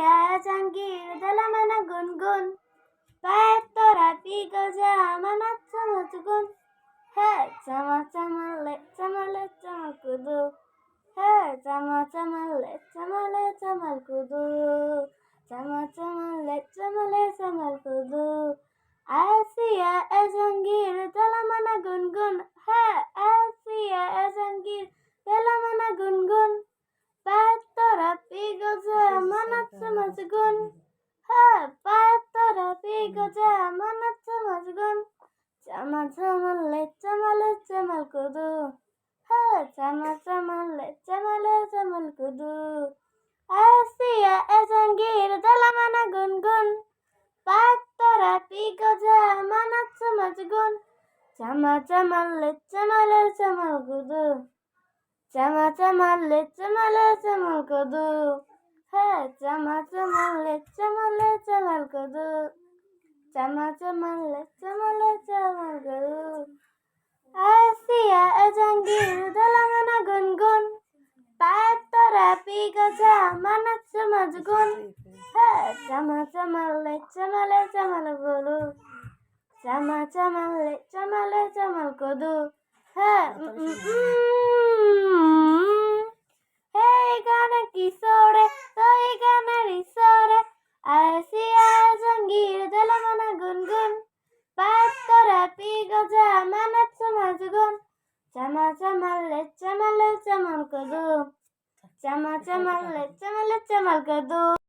আসিয়া জাঙ্গির দলামানা গুনগুন। পায়ের তোরা পি গজা মানা চামচ গুন হ্যাঁ চামা চামালে চামালে চামাল কুদু। হ্যাঁ চামা চামালে চামালে চামাল কুদু। চামা চামালে চামালে চামাল কুদু। আসিয়া জাঙ্গির দলামানা গুনগুন হ্যাঁ আসিয়া জাঙ্গির দলামানা গুনগুন পাতরা পিগজা মানাচ্ছে মজগুন হ্যাঁ পাতরা পিগজা মানাচ্ছে মজগুন চামা চামালে চামালে চামাল কুদু। হ্যাঁ চামা চামালে চামালে চামাল কুদু। আসিয়া এজাঙ্গির দলামানা গুনগুন। পাতরা পিগজা মানাচ্ছে মজগুন চামা চামালে চামালে চামাল কুদু। চামা চামালে চামালে চামাল কদু। হ্যাঁ চামা চামালে চামালে চামাল কদু চামা চামালে চামালে চামাল কদু আসিয়া জাঙ্গির দলামানা গুনগুন পাতরা পিগজা মানাচ্ছ মজগুন হ্যাঁ চামা চামালে চামালে চামাল কদু চামা চামালে চামালে চামাল কদু হ্যাঁ উম, উম, উম। এই গানে কিশোরে তুই গানের ঈশ্বরে আসিয়া জঙ্গির দলমনা গুনগুন পাতরা পি গজা মানাচ্ছ মাজগুন চামা চামাল লেচামাল চামাল কদু। চামা চামাল লেচামাল চামাল কদু।